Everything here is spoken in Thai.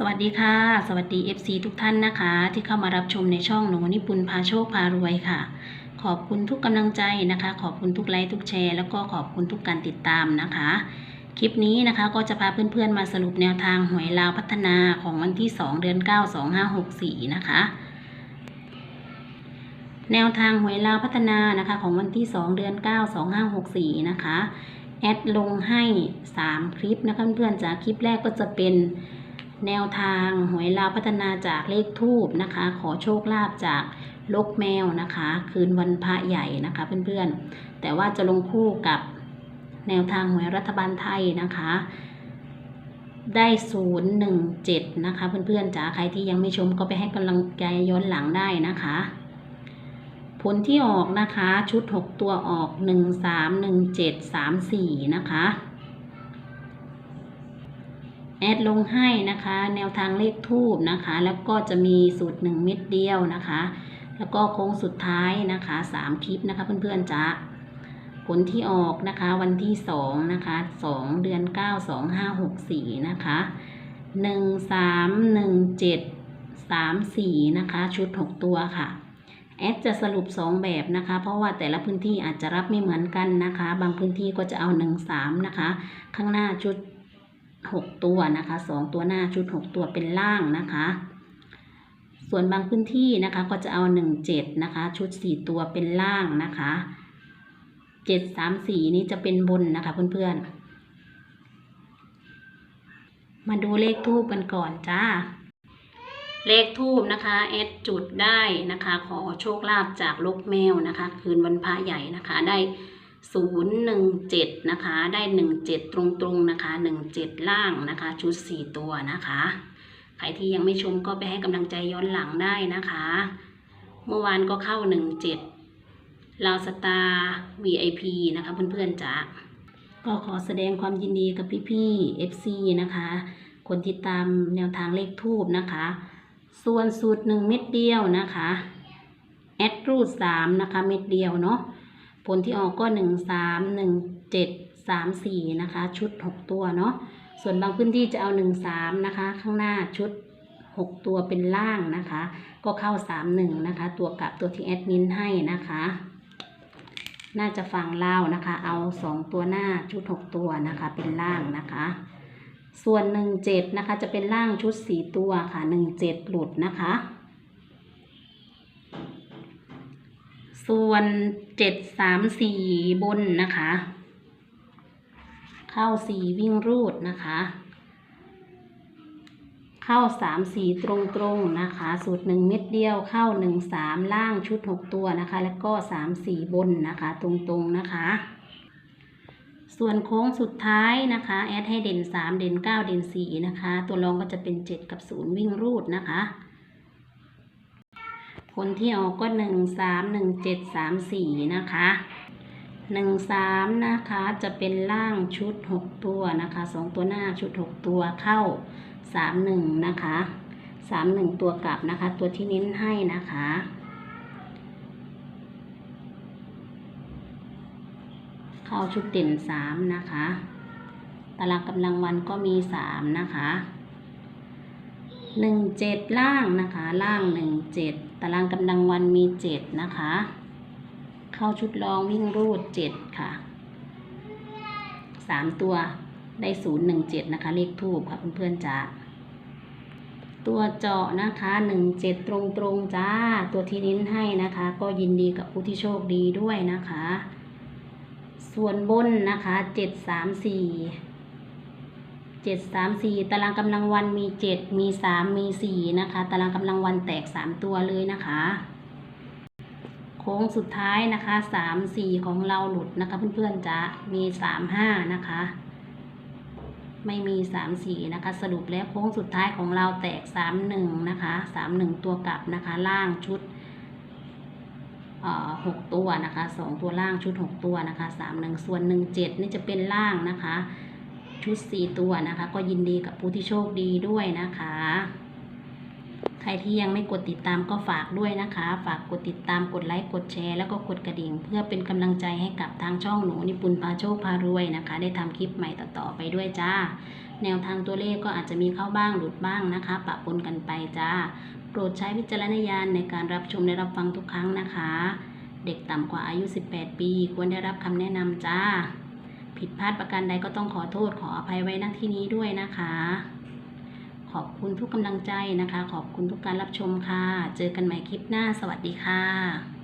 สวัสดีค่ะ สวัสดี FC ทุกท่านนะคะ ที่เข้ามารับชมในช่องหนูนิปุนพาโชคพารวยค่ะ ขอบคุณทุกกำลังใจนะคะ ขอบคุณทุกไลค์ทุกแชร์ แล้วก็ขอบคุณทุกการติดตามนะคะ คลิปนี้นะคะก็จะพาเพื่อนๆมาสรุปแนวทางหวยลาวพัฒนาของวันที่ 2 เดือน 9 2564 นะคะ แนวทางหวยลาวพัฒนานะคะของวันที่ 2 เดือน 9 2564 นะคะแอดลงให้ 3 คลิปนะคะเพื่อนๆจากคลิปแรกก็จะเป็น แนวทางหวยลาวพัฒนาจากเลขทูบนะคะ ขอโชคลาภจากลกแมวนะคะ คืนวันพระใหญ่นะคะเพื่อนๆ แต่ว่าจะลงคู่กับแนวทางหวยรัฐบาลไทยนะคะ ได้ศูนย์หนึ่งเจ็ดนะคะ เพื่อนๆจ๋าใครที่ยังไม่ชมก็ไปให้กำลังใจย้อนหลังได้นะคะ ผลที่ออกนะคะชุด 6 ตัวออก 1 3 1 7 3 4 นะคะ แอดลงให้นะคะ แนวทางเลขทูบนะคะ แล้วก็จะมีสูตร1เม็ดเดียวนะคะ แล้วก็โค้งสุดท้ายนะคะ3คลิปนะคะเพื่อนๆจ้าผลที่ออกนะคะวันที่2นะคะ2เดือน9 2 5 6 4นะคะ1 3 1 7 3 4นะคะชุด6ตัวค่ะแอดจะสรุป 2 แบบนะคะ เพราะว่าแต่ละพื้นที่อาจจะรับไม่เหมือนกันนะคะ บางพื้นที่ก็จะเอา 1 3 นะคะ ข้างหน้าชุด 6ตัวนะคะ2ตัวหน้าชุด6ตัวเป็นล่างนะคะ ส่วนบางพื้นที่นะคะก็จะเอา1 7นะคะชุด4ตัวเป็นล่างนะคะ7 3 4นี้จะเป็นบนนะคะเพื่อนๆ มาดูเลขทูบกันก่อนจ้าเลขทูบนะคะแอดจุดได้นะคะ ขอโชคลาภจากลูกแมวนะคะ คืนวันพระใหญ่นะคะได้ ศูนย์หนึ่งเจ็ดนะคะ ได้หนึ่งเจ็ดตรงๆนะคะหนึ่งเจ็ดล่างนะคะ ชุดสี่ตัวนะคะ ใครที่ยังไม่ชมก็ไปให้กำลังใจย้อนหลังได้นะคะ เมื่อวานก็เข้าหนึ่งเจ็ดลาวสตาร์ VIP นะคะเพื่อนๆจ๋าก็ขอแสดงความยินดีกับพี่ๆ FC นะคะ คนที่ตามแนวทางเลขทูบนะคะ ส่วนสูตรหนึ่งเม็ดเดียวนะคะ แอดรูดสามนะคะ เม็ดเดียวเนาะ ผลที่ออกก็หนึ่งสามหนึ่งเจ็ดสามสี่นะคะ ชุดหกตัวเนาะส่วนบางพื้นที่จะเอาหนึ่งสามนะคะ ข้างหน้าชุดหกตัวเป็นล่างนะคะ ก็เข้าสามหนึ่งนะคะ ตัวกับตัวที่แอดมินให้นะคะน่าจะฟังเล่านะคะ เอาสองตัวหน้าชุดหกตัวนะคะ เป็นล่างนะคะ ส่วนหนึ่งเจ็ดนะคะจะเป็นล่างชุดสี่ตัวค่ะหนึ่งเจ็ดหลุดนะคะ ส่วนเจ็ดสามสี่บนนะคะ เข้าสี่วิ่งรูดนะคะ เข้าสามสี่ตรงตรงนะคะ สูตรหนึ่งเม็ดเดียวเข้าหนึ่งสามล่างชุดหกตัวนะคะ แล้วก็สามสี่บนนะคะ ตรงตรงนะคะ ส่วนโค้งสุดท้ายนะคะ แอดให้เด่น3เด่น9เด่น4นะคะ ตัวรองก็จะเป็น7กับ0วิ่งรูดนะคะ ผลที่ออกก็1 3 1 7 3 4นะคะ1 3นะคะจะเป็นล่างชุด6ตัวนะคะ2ตัวหน้าชุด6ตัวเข้า3 1นะคะ3 1ตัวกลับนะคะ ตัวที่เน้นให้นะคะเข้าชุดเด่นสามนะคะ ตารางกำลังวันก็มีสามนะคะหนึ่งเจ็ดล่างนะคะ ล่างหนึ่งเจ็ด ตารางกำลังวันมีเจ็ดนะคะ เข้าชุดรองวิ่งรูดเจ็ดค่ะสามตัวได้ศูนย์หนึ่งเจ็ดนะคะ เลขทูบค่ะเพื่อนๆจ้าตัวเจาะนะคะหนึ่งเจ็ดตรงๆจ้า ตัวที่นิ้นให้นะคะ ก็ยินดีกับผู้ที่โชคดีด้วยนะคะ ส่วนบนนะคะเจ็ดสามสี่ เจ็ดสามสี่ตารางกำลังวันมีเจ็ดมีสามมีสี่นะคะ ตารางกำลังวันแตกสามตัวเลยนะคะ โค้งสุดท้ายนะคะสามสี่ของเราหลุดนะคะ เพื่อนๆจะมีสามห้านะคะ ไม่มีสามสี่นะคะ สรุปแล้วโค้งสุดท้ายของเราแตกสามหนึ่งนะคะสามหนึ่งตัวกลับนะคะ ล่างชุดเอ่อหกตัวนะคะสองตัวล่างชุดหกตัวนะคะสามหนึ่งส่วนหนึ่งเจ็ดนี่จะเป็นล่างนะคะ ชุดสี่ตัวนะคะ ก็ยินดีกับผู้ที่โชคดีด้วยนะคะ ใครที่ยังไม่กดติดตามก็ฝากด้วยนะคะ ฝากกดติดตามกดไลค์กดแชร์แล้วก็กดกระดิ่ง เพื่อเป็นกำลังใจให้กับทางช่องหนูนิปุนพาโชคพารวยนะคะ ได้ทำคลิปใหม่ต่อๆไปด้วยจ้า แนวทางตัวเลขก็อาจจะมีเข้าบ้างหลุดบ้างนะคะ ปะปนกันไปจ้าโปรดใช้วิจารณญาณในการรับชมและรับฟังทุกครั้งนะคะ เด็กต่ำกว่าอายุ 18 ปี ควรได้รับคำแนะนำจ้า ผิดพลาดประการใดก็ต้องขอโทษขออภัยไว้ณที่นี้ด้วยนะคะ ขอบคุณทุกกำลังใจนะคะ ขอบคุณทุกการรับชมค่ะ เจอกันใหม่คลิปหน้า สวัสดีค่ะ